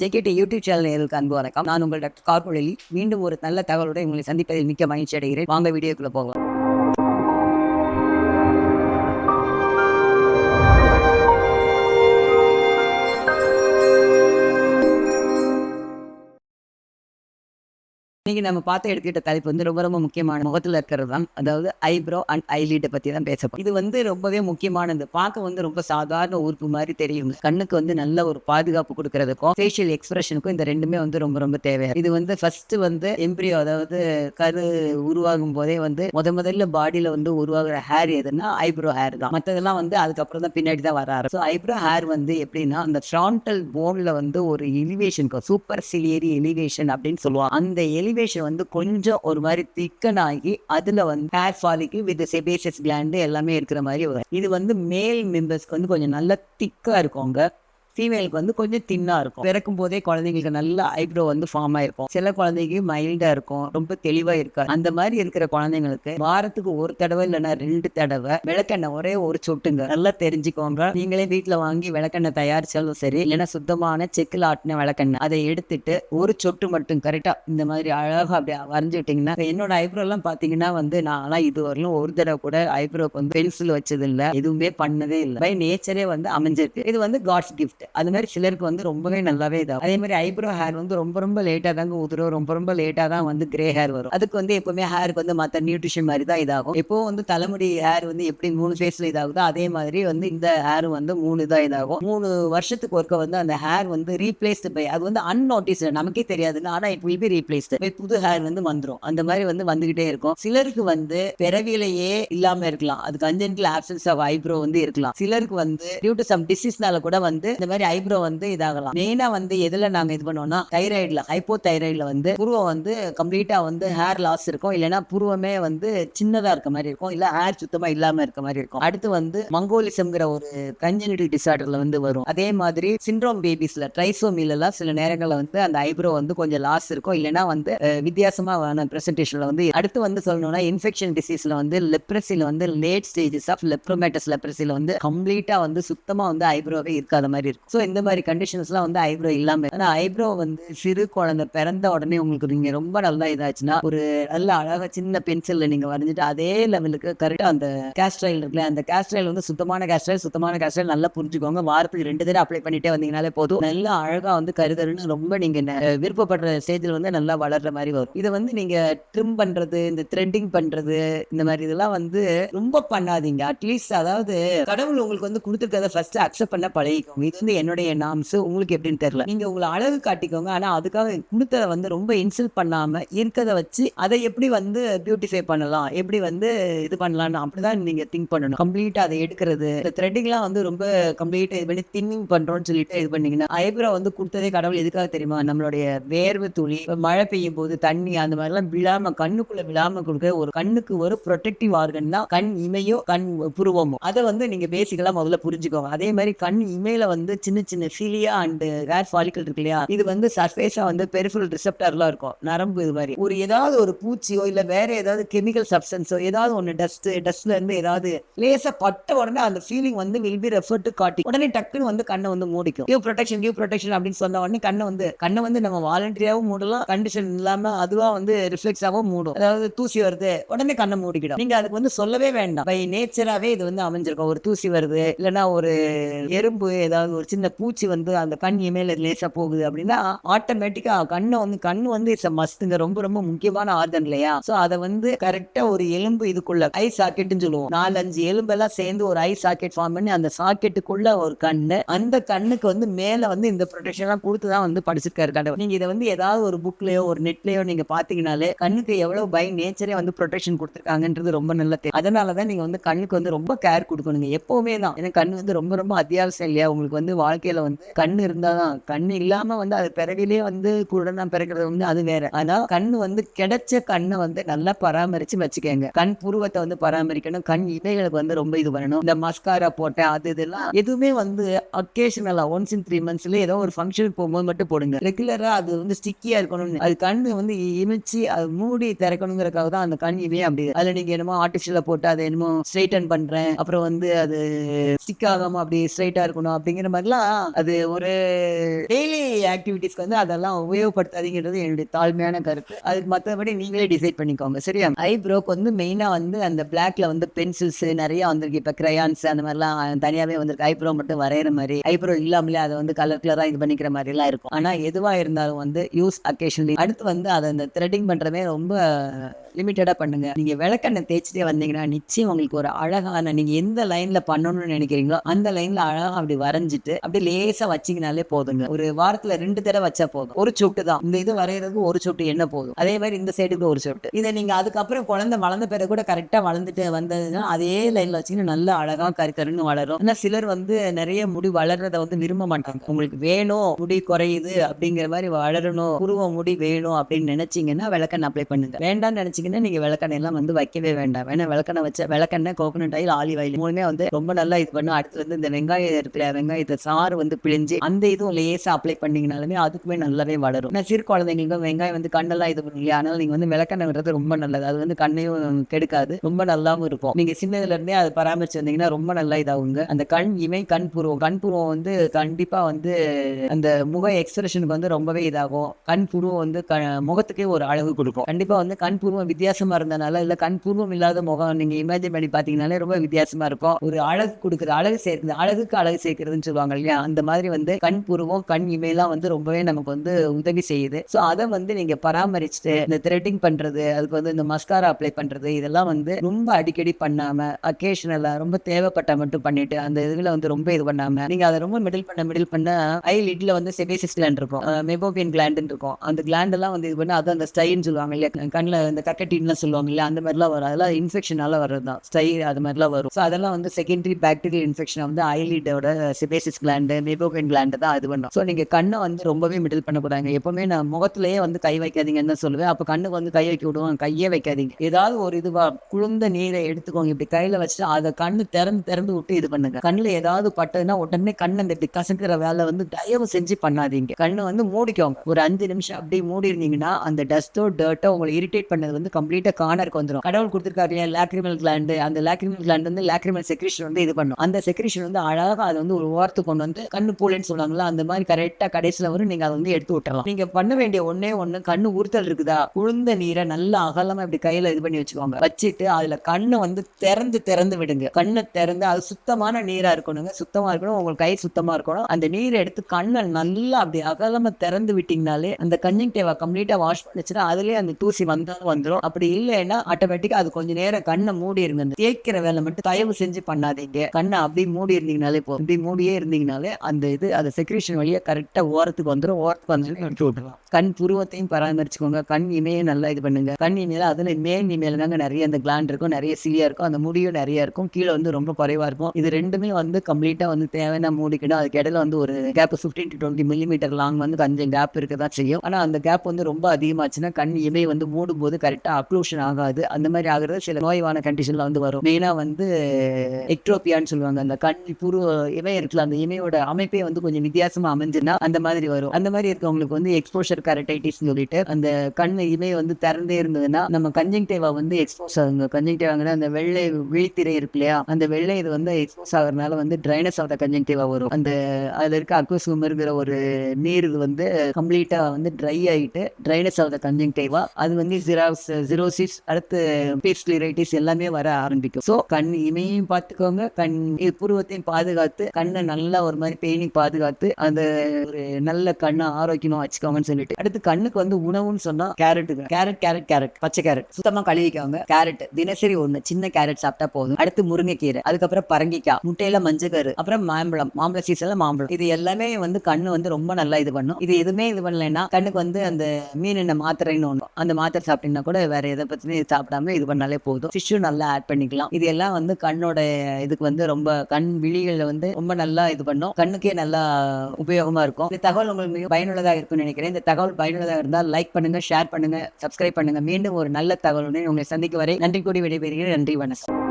JKD YouTube channel நேருக்கு அன்பு வணக்கம். நான் உங்கள் டாக்டர் கார்பொழி மீண்டும் ஒரு நல்ல தகவலோடு உங்களை சந்திப்பதில் மிக்க மகிழ்ச்சி அடைகிறேன். வாங்க வீடியோக்குள்ள போகலாம். இன்னைக்கு நம்ம பார்த்து எடுத்துக்கிட்ட தலைப்பு வந்து ரொம்ப ரொம்ப முக்கியமான முகத்தில் இருக்கிறது தான். அதாவது ஐப்ரோ அண்ட் ஐலீட்டை பற்றி தான் பேச இது வந்து ரொம்பவே முக்கியமானது. பார்க்க வந்து ரொம்ப சாதாரண உறுப்பு மாதிரி தெரியும். கண்ணுக்கு வந்து நல்ல ஒரு பாதுகாப்பு கொடுக்கறதுக்கும் ஃபேஷியல் எக்ஸ்பிரஷனுக்கும் இந்த ரெண்டுமே வந்து ரொம்ப ரொம்ப தேவை இது வந்து ஃபர்ஸ்ட் வந்து எம்பிரியோ அதாவது கரு உருவாகும் போதே வந்து முத முதல்ல பாடியில வந்து உருவாகிற ஹேர் எதுன்னா ஐப்ரோ ஹேர் தான். மற்றதெல்லாம் வந்து அதுக்கப்புறம் தான் பின்னாடி தான் வர ஸோ ஐப்ரோ ஹேர் வந்து எப்படின்னா அந்த ஃப்ராண்டல் போன்ல வந்து ஒரு எலிவேஷன் சூப்பர் சிலியரி எலிவேஷன் அப்படின்னு சொல்லுவாங்க. அந்த எலி எலிவேஷன் வந்து கொஞ்சம் ஒரு மாதிரி திக்கன் ஆகி அதுல வந்து ஹேர் ஃபாலிக்கு வித் செபேஷஸ் கிளாண்டு எல்லாமே இருக்கிற மாதிரி வரும். இது வந்து மேல் மெம்பர்ஸ்க்கு வந்து கொஞ்சம் நல்ல திக்கா இருக்குங்க ஃபீமேலுக்கு வந்து கொஞ்சம் தின்னா இருக்கும். பிறக்கும் போதே குழந்தைங்களுக்கு நல்ல ஐப்ரோ வந்து ஃபார்ம் ஆயிருக்கும். சில குழந்தைக்கு மைல்டா இருக்கும் ரொம்ப தெளிவா இருக்காது. அந்த மாதிரி இருக்கிற குழந்தைங்களுக்கு வாரத்துக்கு ஒரு தடவை இல்லைன்னா ரெண்டு தடவை விளக்கெண்ணெய் ஒரே ஒரு சொட்டுங்க. நல்லா தெரிஞ்சுக்கோங்க. நீங்களே வீட்டுல வாங்கி விளக்கெண்ணெய் தயாரிச்சாலும் சரி இல்லைன்னா சுத்தமான செக்கில் ஆட்டின விளக்கெண்ணெய் அதை எடுத்துட்டு ஒரு சொட்டு மட்டும் கரெக்டா இந்த மாதிரி அழகாக அப்படியே வரைஞ்சுக்கிட்டிங்கன்னா என்னோட ஐப்ரோ எல்லாம் பாத்தீங்கன்னா வந்து நான்லாம் இது வரலும் ஒரு தடவை கூட ஐப்ரோக்கு வந்து பென்சில் வச்சது இல்லை எதுவுமே பண்ணதே இல்லை. பை நேச்சரே வந்து அமைஞ்சிருக்கு. இது வந்து காட்ஸ் கிஃப்ட் அது மாதிரி சிலருக்கு வந்து ரொம்பவே நல்லாவே இதாகும். அதே மாதிரி ஐப்ரோ ஹேர் வந்து ரொம்ப ரொம்ப லேட்டாக தாங்க உதிரும் ரொம்ப ரொம்ப லேட்டா தான் வந்து கிரே ஹேர் வரும். அதுக்கு வந்து எப்பவுமே ஹேருக்கு வந்து மத்த நியூட்ரிஷன் மாதிரி தான் இதாகும். இப்போ வந்து தலைமுடி ஹேர் வந்து எப்படி மூணு ஃபேஸில் இதாகுதோ அதே மாதிரி வந்து இந்த ஹேர் வந்து மூணு தான் இதாகும். மூணு வருஷத்துக்கு ஒருக்க வந்து அந்த ஹேர் வந்து ரீப்ளேஸ்டு பை அது வந்து அன்நோட்டிஸ்டு நமக்கே தெரியாதுன்னு ஆனால் இட் வில் பி ரீப்ளேஸ்டு புது ஹேர் வந்து வந்துடும் அந்த மாதிரி வந்து வந்துகிட்டே இருக்கும். சிலருக்கு வந்து பிறவியிலேயே இல்லாம இருக்கலாம். அது கஞ்சென்டல் ஆப்சன்ஸ் ஆஃப் ஐப்ரோ வந்து இருக்கலாம். சிலருக்கு வந்து டியூ டு சம் டிசீஸ்னால கூட வந்து இந்த மாதிரி ஐப்ரோ வந்து இதாகலாம். மெயினா வந்து எதுல நாங்க இது பண்ணுவோம்னா தைராய்டுல ஹைப்போ தைராய்டுல வந்து புருவம் வந்து கம்ப்ளீட்டா வந்து ஹேர் லாஸ் இருக்கும். இல்லைன்னா புருவமே வந்து சின்னதா இருக்க மாதிரி இருக்கும். இல்ல ஹேர் சுத்தமா இல்லாம இருக்க மாதிரி இருக்கும். அடுத்து வந்து மங்கோலிசம்ங்கிற ஒரு கஞ்சனிட்டி டிசார்டர்ல வந்து வரும். அதே மாதிரி சிண்ட்ரோம் பேபிஸ்ல ட்ரைசோமில எல்லாம் சில நேரங்களில் வந்து அந்த ஐப்ரோ வந்து கொஞ்சம் லாஸ் இருக்கும். இல்லைன்னா வந்து வித்தியாசமான பிரசன்டேஷன்ல வந்து அடுத்து வந்து சொல்லணும்னா இன்ஃபெக்ஷன் டிசீஸ்ல வந்து லெப்ரஸில வந்து லேட் ஸ்டேஜஸ் ஆஃப் லெப்ரோமேட்டஸ் லெப்ரஸில வந்து கம்ப்ளீட்டா வந்து சுத்தமா வந்து ஐப்ரோவே இருக்காத மாதிரி இருக்கும். ஸோ இந்த மாதிரி கண்டிஷன்ஸ்லாம் வந்து ஐப்ரோ இல்லாம ஆனால் ஆனா ஐப்ரோ வந்து சிறு குழந்தை பிறந்த உடனே உங்களுக்கு நீங்க ரொம்ப நல்லா இதாச்சுன்னா ஒரு நல்ல அழகா சின்ன பென்சில்ல நீங்க வரைஞ்சிட்டு அதே லெவலுக்கு கரெக்டாக அந்த கேஸ்ட்ராயில் இருக்குல்ல அந்த கேஸ்ட்ராயில் வந்து சுத்தமான கேஸ்ட்ரைல் சுத்தமான கேஸ்ட்ராயில் நல்லா புரிஞ்சுக்கோங்க. வாரத்துக்கு ரெண்டு தடவை அப்ளை பண்ணிட்டே வந்தீங்கனாலே போதும். நல்லா அழகா வந்து கருதருன்னு ரொம்ப நீங்க விருப்பப்படுற ஸ்டேஜில் வந்து நல்லா வளர்ற மாதிரி வரும். இதை வந்து நீங்க ட்ரிம் பண்றது இந்த த்ரெட்டிங் பண்றது இந்த மாதிரி இதெல்லாம் வந்து ரொம்ப பண்ணாதீங்க. அட்லீஸ்ட் அதாவது கடவுள் உங்களுக்கு வந்து கொடுத்துருக்கத ஃபர்ஸ்ட் அக்செப்ட் பண்ண பழகிக்கோங்க. இது வந்து என்னுடைய நாம்ஸ் உங்களுக்கு எப்படின்னு தெரியல. நீங்க உங்களை அழகு காட்டிக்கோங்க. ஆனா அதுக்காக கொடுத்ததை வந்து ரொம்ப இன்சல்ட் பண்ணாம இருக்கதை வச்சு அதை எப்படி வந்து பியூட்டிஃபை பண்ணலாம்? எப்படி வந்து இது பண்ணலாம்னு அப்படிதான் நீங்க திங்க் பண்ணணும். கம்ப்ளீட்டா அதை எடுக்கிறது. த்ரெட்டிங்லாம் வந்து ரொம்ப கம்ப்ளீட்டா இது பண்ணி தின்னிங் பண்றோம்னு சொல்லிட்டு இது பண்ணீங்கன்னா ஐப்ரோ வந்து கொடுத்ததே கடவுள் எதுக்காக தெரியுமா? நம்மளுடைய வேர்வை துளி மழை பெய்யும் போது தண்ணி அந்த மாதிரிலாம் விழாம கண்ணுக்குள்ள விழாம கொடுக்க ஒரு கண்ணுக்கு ஒரு ப்ரொடெக்டிவ் ஆர்கன் தான் கண் இமையோ கண் புருவமோ. அதை வந்து நீங்க பேசிக்கலா முதல்ல புரிஞ்சுக்கோங்க. அதே மாதிரி கண் இமையில வந்து சின்ன சின்ன சிலியா அண்ட் ஹேர் ஃபாலிக்கல் இருக்கு இல்லையா? இது வந்து சர்ஃபேஸா வந்து பெரிஃபரல் ரிசெப்டர்லாம் இருக்கும். நரம்பு இது மாதிரி. ஒரு ஏதாவது ஒரு பூச்சியோ இல்ல வேற ஏதாவது கெமிக்கல் சப்ஸ்டன்ஸோ ஏதாவது ஒன்று டஸ்ட் டஸ்ட்ல இருந்து ஏதாவது லேசா பட்ட உடனே அந்த ஃபீலிங் வந்து வில் பி ரெஃபர் டு காட்டி உடனே டக்குன்னு வந்து கண்ணை வந்து மூடிக்கும். கிவ் ப்ரொடெக்ஷன் கிவ் ப்ரொடெக்ஷன் அப்படின்னு சொன்ன உடனே கண்ணை வந்து கண்ணை வந்து நம்ம வாலண்டரியாவும் மூடலாம். கண்டிஷன் இல்லாம அதுவா வந்து ரிஃப்ளெக்ஸாவும் மூடும். அதாவது தூசி வருது உடனே கண்ணை மூடிக்கிடும். நீங்க அதுக்கு வந்து சொல்லவே வேண்டாம். பை நேச்சராவே இது வந்து அமைஞ்சிருக்கும். ஒரு தூசி வருது இல்லைன்னா ஒரு எறும்பு ஏதாவது ஒரு சின்ன பூச்சி வந்து அந்த கண் மேல லேசா போகுது அப்படின்னா ஆட்டோமேட்டிக்கா கண்ணை வந்து கண் வந்து இட்ஸ் மஸ்துங்க ரொம்ப ரொம்ப முக்கியமான ஆர்கன் இல்லையா? சோ அதை வந்து கரெக்டா ஒரு எலும்பு இதுக்குள்ள ஐ சாக்கெட்னு சொல்லுவோம். நாலஞ்சு எலும்பெல்லாம் சேர்ந்து ஒரு ஐ சாக்கெட் ஃபார்ம் பண்ணி அந்த சாக்கெட்டுக்குள்ள ஒரு கண்ணு. அந்த கண்ணுக்கு வந்து மேல வந்து இந்த ப்ரொடெக்ஷன் எல்லாம் வந்து படிச்சிருக்காரு கடவுள். நீங்க இதை வந்து ஏதாவது ஒரு புக்லயோ ஒரு நெட்லயோ நீங்க பாத்தீங்கனாலே கண்ணுக்கு எவ்வளவு பை நேச்சரே வந்து ப்ரொடெக்ஷன் கொடுத்துருக்காங்கன்றது ரொம்ப நல்ல தெரியும். அதனாலதான் நீங்க வந்து கண்ணுக்கு வந்து ரொம்ப கேர் கொடுக்கணுங்க. எப்பவுமே தான். ஏன்னா கண்ணு வந்து ரொம்ப ரொம்ப அத்தியாவசியம் இல்லையா? உங்களுக்கு வந்து வாழ்க்கையில வந்து கண் இருந்தாதான் கண் இல்லாம வந்து அது பிறவிலே வந்து குருடனா பிறக்கிறது வந்து அது வேற. ஆனா கண் வந்து கிடைச்ச கண்ணை வந்து நல்லா பராமரிச்சு வச்சுக்கோங்க. கண் புருவத்தை வந்து பராமரிக்கணும். கண் இமைகளுக்கு வந்து ரொம்ப இது பண்ணணும். இந்த மஸ்காரா போட்டேன் அது இதெல்லாம் எதுவுமே வந்து அக்கேஷனலா ஒன்ஸ் இன் த்ரீ மந்த்ஸ்ல ஏதோ ஒரு ஃபங்க்ஷனுக்கு போகும்போது மட்டும் போடுங்க. ரெகுலரா அது வந்து ஸ்டிக்கியா இருக்கணும்னு. அது கண் வந்து இமைச்சு அது மூடி திறக்கணுங்கிறதுக்காக தான் அந்த கண் இமையே அப்படி அதுல நீங்க என்னமோ ஆர்டிஃபிஷியலா போட்டு அதை என்னமோ ஸ்ட்ரைட்டன் பண்றேன். அப்புறம் வந்து அது ஸ்டிக் ஆகாம அப்படி ஸ்ட்ரைட்டா இருக்கணும் அப்படிங்கிற மாதிரிலாம் அது ஒரு டெய்லி ஆக்டிவிட்டிஸ்க்கு வந்து அதெல்லாம் உபயோகப்படுத்தாதீங்கிறது என்னுடைய தாழ்மையான கருத்து. அதுக்கு மற்றபடி நீங்களே டிசைட் பண்ணிக்கோங்க சரியா? ஐப்ரோக்கு வந்து மெயினாக வந்து அந்த பிளாக்ல வந்து பென்சில்ஸ் நிறைய வந்திருக்கு. இப்போ கிரையான்ஸ் அந்த மாதிரிலாம் தனியாகவே வந்திருக்கு. ஐப்ரோ மட்டும் வரைகிற மாதிரி. ஐப்ரோ இல்லாமலே அதை வந்து கலர் கலராக இது பண்ணிக்கிற மாதிரிலாம் இருக்கும். ஆனால் எதுவாக இருந்தாலும் வந்து யூஸ் அக்கேஷன்லி அடுத்து வந்து அதை அந்த த்ரெட்டிங் பண்றதே ரொம்ப லிமிட்டடாக பண்ணுங்க. நீங்கள் விளக்கெண்ணெய் தேய்ச்சிட்டே வந்தீங்கன்னா நிச்சயம் உங்களுக்கு ஒரு அழகான நீங்கள் எந்த லைனில் பண்ணணும்னு நினைக்கிறீங்களோ அந்த லைனில் அழகாக அப்படி வரைஞ்சிட்டு அப்படி லேசாக வச்சிங்கனாலே போதுங்க. ஒரு வாரத்தில் ரெண்டு தடவை வச்சா போதும். ஒரு சொட்டு தான். இந்த இது வரைகிறதுக்கு ஒரு சொட்டு என்ன போதும். அதே மாதிரி இந்த சைடுக்கு ஒரு சொட்டு. இதை நீங்கள் அதுக்கப்புறம் குழந்தை வளர்ந்த பிறகு கூட கரெக்டாக வளர்ந்துட்டு வந்ததுன்னா அதே லைனில் வச்சிங்கன்னா நல்லா அழகாக கருக்கருன்னு வளரும். ஆனால் சிலர் வந்து நிறைய முடி வளர்றதை வந்து விரும்ப மாட்டாங்க. உங்களுக்கு வேணும் முடி குறையுது அப்படிங்கிற மாதிரி வளரணும் உருவ முடி வேணும் அப்படின்னு நினைச்சீங்கன்னா விளக்கெண்ணெய் அப்ளை பண்ணுங்க. வேண்டாம்னு நினைச்சீங்கன்னா நீங்க விளக்கெண்ணெய் வந்து வைக்கவே வேண்டாம். ஏன்னா விளக்கெண்ணெய் வச்ச விளக்கெண்ணெய் கோகனட் ஆயில் ஆலிவ் ஆயில் மூணுமே வந்து ரொம்ப நல்லா இது பண்ணும் அடுத்து வந்து இந்த வெங்காயம் இருக்கிற வெங்காயத்தை சாறு வந்து பிழிஞ்சு அந்த இதுவும் லேசா அப்ளை பண்ணீங்கனாலுமே அதுக்குமே நல்லாவே வளரும். ஏன்னா சிறு குழந்தைங்களுக்கு வெங்காயம் வந்து கண்ணெல்லாம் இது பண்ணும் இல்லையா? அதனால நீங்க வந்து விளக்கெண்ணெய் விடுறது ரொம்ப நல்லது. அது வந்து கண்ணையும் கெடுக்காது. ரொம்ப நல்லாவும் இருக்கும். நீங்க சின்னதுல இருந்தே அதை பராமரிச்சு வந்தீங்கன்னா ரொம்ப நல்லா இதாகுங்க. அந்த கண் இமை கண் புருவம். கண் புருவம் வந்து கண்டிப்பா வந்து அந்த முக எக்ஸ்பிரஷனுக்கு வந்து ரொம்பவே இதாகும். கண் புருவம் வந்து க முகத்துக்கே ஒரு அழகு கொடுக்கும். கண்டிப்பா வந்து கண் புருவம் வித்தியாசமா இருந்தனால இல்ல கண்பூர்வம் இல்லாத முகம் நீங்க இமேஜின் பண்ணி பாத்தீங்கன்னாலே ரொம்ப வித்தியாசமா இருக்கும். ஒரு அழகு கொடுக்குற அழகு சேர்க்குது அழகுக்கு அழகு சேர்க்கிறதுன்னு சொல்லுவாங்க இல்லையா? அந்த மாதிரி வந்து கண் புருவம் கண் இமையெல்லாம் வந்து ரொம்பவே நமக்கு வந்து உதவி செய்யுது. ஸோ அதை வந்து நீங்க பராமரிச்சுட்டு இந்த த்ரெட்டிங் பண்றது அதுக்கு வந்து இந்த மஸ்காரா அப்ளை பண்றது இதெல்லாம் வந்து ரொம்ப அடிக்கடி பண்ணாம அக்கேஷனலா ரொம்ப தேவைப்பட்ட மட்டும் பண்ணிட்டு அந்த இதுல வந்து ரொம்ப இது பண்ணாம நீங்க அதை ரொம்ப மிடில் பண்ண மிடில் பண்ண ஐ லிட்ல வந்து செபேசிஸ் கிளாண்ட் இருக்கும். மெபோபியன் கிளாண்ட் இருக்கும். அந்த கிளாண்ட் எல்லாம் வந்து இது பண்ணி அது அந்த ஸ்டைன்னு சொல்லுவாங்க இல்லையா? கண்ணில் இந்த கட்டை சொல்லுவாங்க இல்லையா அந்த மாதிரிலாம் வரும். அதெல்லாம் இன்ஃபெக்ஷனால வர்றது தான் ஸ்டை அது மாதிரிலாம் வரும். ஸோ அதெல்லாம் வந்து செகண்டரி பாக்டீரியல் இன்ஃபெக்ஷன் வந்து ஐலிடோட சிபேசிஸ் கிளாண்டு மேபோகன் கிளாண்டு தான் இது பண்ணும். ஸோ நீங்கள் கண்ணை வந்து ரொம்பவே மிடில் பண்ணக்கூடாது எப்பவுமே நான் முகத்திலேயே வந்து கை வைக்காதீங்கன்னு தான் சொல்லுவேன். அப்போ கண்ணுக்கு வந்து கை வைக்க விடுவாங்க. கையே வைக்காதீங்க. ஏதாவது ஒரு இதுவா குழுந்த நீரை எடுத்துக்கோங்க. இப்படி கையில வச்சுட்டு அதை கண்ணு திறந்து திறந்து விட்டு இது பண்ணுங்க. கண்ணில் ஏதாவது பட்டதுன்னா உடனே கண்ணு அந்த இப்படி கசக்கிற வேலை வந்து தயவு செஞ்சு பண்ணாதீங்க. கண்ணு வந்து மூடிக்கோங்க. ஒரு அஞ்சு நிமிஷம் அப்படியே மூடி இருந்தீங்கன்னா அந்த டஸ்ட்டோ டர்ட்டோ உங்களை இரிட்டேட் பண்ணது வந்து கம்ப்ளீட்டா கார்னருக்கு வந்துடும் கடவுள் கொடுத்துருக்காரு இல்லையா? லாக்ரிமல் கிளாண்டு அந்த லாக்ரிமல் கிளாண்ட் வந்து லாக்ரிமல் செக்ரிஷன் வந்து இது பண்ணும். அந்த செக்ரிஷன் வந்து அழகாக அது வந்து ஒரு ஓரத்துக்கு கொண்டு வந்து கண்ணு பூலைன்னு சொல்லுவாங்களா அந்த மாதிரி கரெக்டா கடைசியில் வரும். நீங்க அதை வந்து எடுத்து விட்டுறலாம் நீங்க பண்ண வேண்டிய ஒன்னே ஒண்ணு கண்ணு உறுத்தல் இருக்குதா? உளுந்த நீரை நல்லா அகலமா இப்படி கையில இது பண்ணி வச்சுக்கோங்க. வச்சுட்டு அதுல கண்ணை வந்து திறந்து திறந்து விடுங்க. கண்ணை திறந்து அது சுத்தமான நீரா இருக்கணுங்க. சுத்தமா இருக்கணும். உங்க கை சுத்தமா இருக்கணும். அந்த நீரை எடுத்து கண்ணை நல்லா அப்படி அகலமா திறந்து விட்டீங்கனாலே அந்த கஞ்சிங் டேவா கம்ப்ளீட்டா வாஷ் பண்ணிச்சுன்னா அதுலயே அந்த தூசி வந்தாலும் வந்துடும் அப்படி இல்லைன்னா ஆட்டோமேட்டிக்கா அது கொஞ்ச நேரம் கண்ணை மூடி இருங்க. தேய்க்கிற வேலை மட்டும் தயவு செஞ்சு பண்ணாதீங்க. கண்ணை அப்படியே மூடி இருந்தீங்கனாலே போதும். இப்படி மூடியே இருந்தீங்கனாலே அந்த இது அந்த செக்ரேஷன் வழியா கரெக்டா ஓரத்துக்கு வந்துடும் ஓரத்துக்கு வந்து எடுத்து விட்டுலாம் கண் புருவத்தையும் பராமரிச்சுக்கோங்க. கண் இமையை நல்லா இது பண்ணுங்க. கண் இமையில அதுல மேல் இமையில தாங்க நிறைய அந்த கிளாண்ட் இருக்கும். நிறைய சிலியா இருக்கும். அந்த முடியும் நிறைய இருக்கும். கீழே வந்து ரொம்ப குறைவா இருக்கும். இது ரெண்டுமே வந்து கம்ப்ளீட்டா வந்து தேவையான மூடிக்கணும் அதுக்கு இடையில வந்து ஒரு gap fifteen to twenty millimetre long வந்து கொஞ்சம் கேப் இருக்க தான் செய்யும். ஆனா அந்த கேப் வந்து ரொம்ப அதிகமாச்சுன்னா கண் இமை வந்து மூடும் போது கரெக்டா அக்ளூஷன் ஆகாது. அந்த மாதிரி ஆகுறது சில நோய்வான கண்டிஷன்ல வந்து வரும். மெயினாக வந்து எக்ட்ரோபியான்னு சொல்லுவாங்க. அந்த கண் புரு இமை இருக்குல்ல அந்த இமையோட அமைப்பே வந்து கொஞ்சம் வித்தியாசமா அமைஞ்சுன்னா அந்த மாதிரி வரும். அந்த மாதிரி இருக்கவங்களுக்கு வந்து எக்ஸ்போஷர் கரட்டைட்டிஸ் சொல்லிட்டு அந்த கண் இமை வந்து திறந்தே இருந்ததுன்னா நம்ம கஞ்சங்டேவா வந்து எக்ஸ்போஸ் ஆகுங்க. கஞ்சங்டேவாங்கிற அந்த வெள்ளை விழித்திரை இருக்கு இல்லையா? அந்த வெள்ளை இது வந்து எக்ஸ்போஸ் ஆகுறதுனால வந்து ட்ரைனஸ் ஆஃப் த கஞ்சங்டேவா வரும். அந்த அதில் இருக்க அக்வசுமருங்கிற ஒரு நீர் இது வந்து கம்ப்ளீட்டா வந்து ட்ரை ஆகிட்டு ட்ரைனஸ் ஆஃப் த கஞ்சங்டேவா அது வந்து ஜிராக்ஸ் ஜிரோசிஸ் அடுத்து பீஸ்லிரைட்டிஸ் எல்லாமே வர ஆரம்பிக்கும். ஸோ கண் இமையும் பார்த்துக்கோங்க. கண் இது புருவத்தையும் பாதுகாத்து கண்ணை நல்லா ஒரு மாதிரி பேணி பாதுகாத்து அந்த ஒரு நல்ல கண்ணை ஆரோக்கியமா வச்சுக்கோங்கன்னு சொல்லிட்டு. அடுத்து கண்ணுக்கு வந்து உணவுன்னு சொன்னா கேரட்டுங்க. Carrot carrot carrot. பச்சை கேரட். சுத்தமா கழுவிக்கோங்க. கேரட் தினசரி ஒண்ணு. சின்ன கேரட் சாப்பிட்டா போதும். அடுத்து முருங்கைக்கீரை. அதுக்கப்புறம் பரங்கிக்காய் முட்டையில மஞ்சக்கரு அப்புறம் மாம்பழம் மாம்பழ சீசன்ல மாம்பழம். இது எல்லாமே வந்து கண்ணு வந்து ரொம்ப நல்லா இது பண்ணும். இது எதுவுமே இது பண்ணலைன்னா கண்ணுக்கு வந்து அந்த மீன் என்ன மாத்திரைன்னு ஒன்று அந்த மாத்திரை சாப்பிட்டீங்கன்னா கூட வேற எதை பத்தியும் சாப்பிடாம இது பண்ணாலே போதும். ஃபிஷ்ஷும் நல்லா ஆட் பண்ணிக்கலாம். இது எல்லாம் வந்து கண்ணோட இதுக்கு வந்து ரொம்ப கண் விழிகளில் வந்து ரொம்ப நல்லா இது பண்ணும். கண்ணுக்கே நல்லா உபயோகமா இருக்கும். இந்த தகவல் உங்களுக்கு மிக பயனுள்ளதாக இருக்கும்னு நினைக்கிறேன். இந்த தகவல் பயனுள்ளதாக இருந்தால் லைக் பண்ணுங்க ஷேர் பண்ணுங்க சப்ஸ்கிரைப் பண்ணுங்க. மீண்டும் ஒரு நல்ல தகவலுடன் உங்களை சந்திக்கும் வரை நன்றி கூடி விடைபெறுகிறேன். நன்றி வணக்கம்.